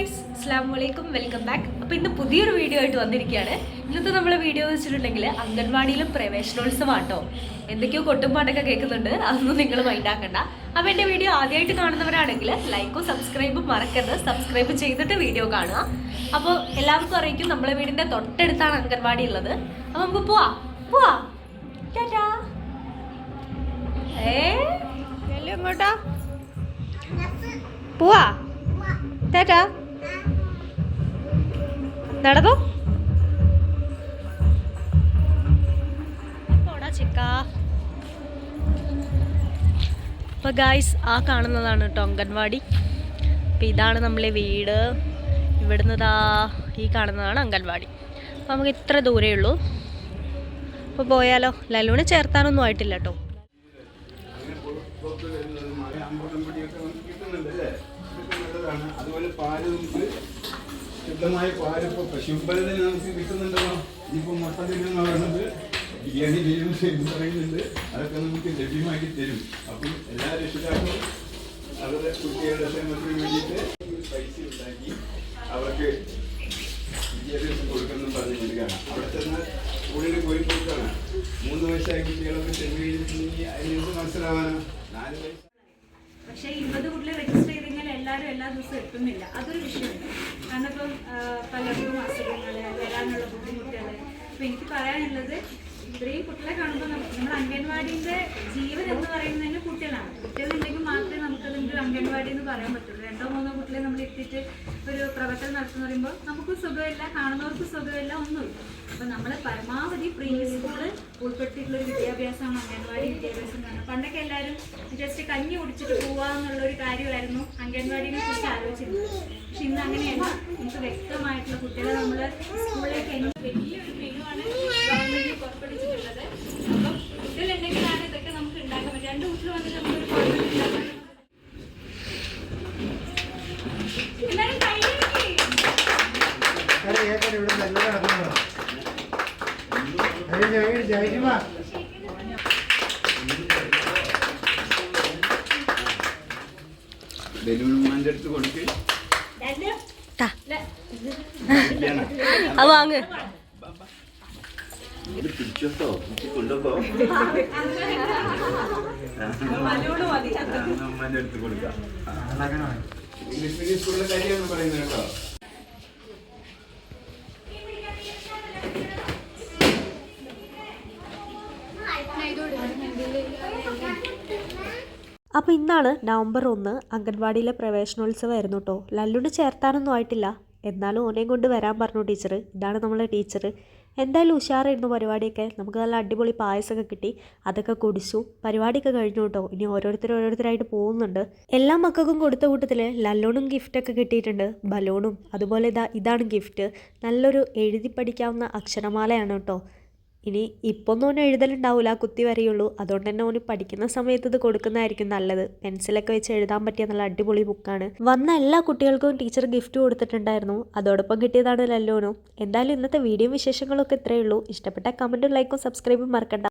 Guys അസ്ലാം വലൈക്കും welcome back അപ്പോൾ ഇന്ന് പുതിയൊരു വീഡിയോ ആയിട്ട് വന്നിരിക്കുകയാണ്. ഇന്നത്തെ നമ്മളെ വീഡിയോ വെച്ചിട്ടുണ്ടെങ്കിൽ അംഗൻവാടിയിലും പ്രവേശനോത്സവമാട്ടോ എന്തൊക്കെയോ കൊട്ടുംപാട്ടൊക്കെ കേൾക്കുന്നുണ്ട്. അതൊന്നും നിങ്ങൾ മൈൻഡാക്കണ്ട അപ്പോൾ എന്റെ വീഡിയോ ആദ്യമായിട്ട് കാണുന്നവരാണെങ്കിൽ ലൈക്കും സബ്സ്ക്രൈബും മറക്കരുത്. സബ്സ്ക്രൈബ് ചെയ്തിട്ട് വീഡിയോ കാണുക. അപ്പോൾ എല്ലാവർക്കും അറിയിക്കും നമ്മളെ വീടിന്റെ തൊട്ടടുത്താണ് അംഗൻവാടി ഉള്ളത്. അപ്പോൾ നമുക്ക് പോവാ. പോവാ. ഏ? എങ്ങോട്ടാ പോവാ. ടാറ്റാ. നടന്നോ? അപ്പോൾ ഗായ്സ് ആ കാണുന്നതാണ് കേട്ടോ അംഗൻവാടി. അപ്പോൾ ഇതാണ് നമ്മളെ വീട്. ഇവിടുന്ന് ഈ കാണുന്നതാണ് അംഗൻവാടി. അപ്പോൾ നമുക്ക് ഇത്ര ദൂരേ ഉള്ളൂ. അപ്പോൾ പോയാലോ? ലലൂണ് ചേർത്താനൊന്നും ആയിട്ടില്ല കേട്ടോ. നല്ലതാണ്. അതുപോലെ പാൽ നമുക്ക് ശുദ്ധമായ പാൽ ഇപ്പോൾ പശുമ്പലത്തിന് നമുക്ക് കിട്ടുന്നുണ്ടല്ലോ. ഇനിയിപ്പോൾ മുട്ട തിരുന്ന് പറയുന്നത് ബിരിയാണി ചെയ്യും എന്ന് പറയുന്നുണ്ട്. അതൊക്കെ നമുക്ക് ലഭ്യമാക്കി തരും. അപ്പം എല്ലാ രക്ഷിതാക്കളും അവരുടെ കുട്ടികളുടെ ക്ഷേമത്തിന് വേണ്ടിയിട്ട് പൈസ ഉണ്ടാക്കി അവർക്ക് വിദ്യാഭ്യാസം കൊടുക്കണം പറഞ്ഞുകൊണ്ട് കാണാം അവിടെ ചെന്ന് സ്കൂളിൽ പോയി കൊടുക്കണം മൂന്ന് വയസ്സായ കുട്ടികളൊക്കെ ചെന്ന് കഴിഞ്ഞിട്ടുണ്ടെങ്കിൽ അതിനെന്ത് മനസ്സിലാവാനോ. നാല് വയസ്സ് പക്ഷേ ഇരുപത് കുട്ടികളെ രജിസ്റ്റർ എല്ലാവരും എല്ലാ ദിവസവും എത്തുന്നില്ല. അതൊരു വിഷയമുണ്ട് കാരണം ഇപ്പം പലർക്കും അസുഖങ്ങൾ വരാനുള്ള ബുദ്ധിമുട്ടുകൾ അപ്പം എനിക്ക് പറയാനുള്ളത് ഇത്രയും കുട്ടികളെ കാണുമ്പോൾ നമ്മുടെ അംഗൻവാടിന്റെ ജീവൻ എന്ന് പറയുന്നതിന് കുട്ടികളാണ്. കുട്ടികളുണ്ടെങ്കിൽ മാത്രമേ നമുക്ക് ഒരു അംഗൻവാടി എന്ന് പറയാൻ പറ്റുള്ളൂ. രണ്ടോ മൂന്നോ കുട്ടികളെ നമ്മൾ എത്തിയിട്ട് ഒരു പ്രവർത്തനം നടത്തുന്ന പറയുമ്പോൾ നമുക്ക് സുഖമില്ല കാണുന്നവർക്ക് സുഖമില്ല ഒന്നുമില്ല. അപ്പൊ നമ്മൾ പരമാവധി പ്രീ സ്കൂൾ ഉൾപ്പെടുത്തിയിട്ടുള്ള ഒരു വിദ്യാഭ്യാസമാണ് അംഗൻവാടി വിദ്യാഭ്യാസം എന്ന് പറഞ്ഞാൽ പണ്ടൊക്കെ എല്ലാവരും ജസ്റ്റ് കഞ്ഞി കുടിച്ചിട്ട് പോവാന്നുള്ള ഒരു കാര്യമായിരുന്നു അംഗൻവാടിനെ കുറിച്ച് ആലോചിച്ചിരുന്നത്. പക്ഷെ ഇന്ന് അങ്ങനെയല്ല. നമുക്ക് വ്യക്തമായിട്ടുള്ള കുട്ടികളെ നമ്മൾ സ്കൂളിലേക്ക് വലിയൊരു ഗ്രഹമാണ് ഗവൺമെന്റ് പുറപ്പെടുത്തിയിട്ടുള്ളത് അപ്പം രണ്ട് ഇവിടെ നല്ല നടന്നു ബലൂൺമാന്റെ അടുത്ത് കൊടുക്ക്? അത് വാങ്ങ് പിടിച്ചോട്ടോ കൊണ്ടുപോ അമ്മേന്റെ അടുത്ത് കൊടുക്കാം ഇംഗ്ലീഷ് മീഡിയം സ്കൂളിലെ കാര്യമാണ് പറയുന്നത് കേട്ടോ അപ്പോൾ ഇന്നാണ് നവംബർ ഒന്ന് അംഗൻവാടിയിലെ പ്രവേശനോത്സവമായിരുന്നു കേട്ടോ ലല്ലുന് ചേർത്താനൊന്നും ആയിട്ടില്ല. എന്നാലും ഓനെയും കൊണ്ട് വരാൻ പറഞ്ഞു ടീച്ചർ ഇതാണ് നമ്മളെ ടീച്ചർ എന്തായാലും ഉഷാറായിരുന്നു പരിപാടിയൊക്കെ. നമുക്ക് നല്ല അടിപൊളി പായസമൊക്കെ കിട്ടി. അതൊക്കെ കുടിച്ചു. പരിപാടിയൊക്കെ കഴിഞ്ഞു കേട്ടോ ഇനി ഓരോരുത്തർ ഓരോരുത്തരായിട്ട് പോകുന്നുണ്ട്. എല്ലാ മക്കൾക്കും കൊടുത്ത കൂട്ടത്തിൽ ലല്ലോണും ഗിഫ്റ്റൊക്കെ കിട്ടിയിട്ടുണ്ട്. ബലൂണും. അതുപോലെ ഇതാ ഇതാണ് ഗിഫ്റ്റ് നല്ലൊരു എഴുതി പഠിക്കാവുന്ന അക്ഷരമാലയാണ് കേട്ടോ ഇനി ഇപ്പോൾ ഒന്നും ഓൻ എഴുതലുണ്ടാവില്ല കുത്തി വരെയുള്ളൂ. അതുകൊണ്ട് തന്നെ ഓന് പഠിക്കുന്ന സമയത്ത് ഇത് കൊടുക്കുന്നതായിരിക്കും നല്ലത്. പെൻസിലൊക്കെ വെച്ച് എഴുതാൻ പറ്റിയ നല്ല അടിപൊളി ബുക്കാണ്. വന്ന എല്ലാ കുട്ടികൾക്കും ടീച്ചർ ഗിഫ്റ്റ് കൊടുത്തിട്ടുണ്ടായിരുന്നു. അതോടൊപ്പം കിട്ടിയതാണ് ലല്ലോനും എന്തായാലും ഇന്നത്തെ വീഡിയോ വിശേഷങ്ങളൊക്കെ ഇത്രയേ ഉള്ളൂ. ഇഷ്ടപ്പെട്ട കമന്റും ലൈക്കും സബ്സ്ക്രൈബും മറക്കണ്ട.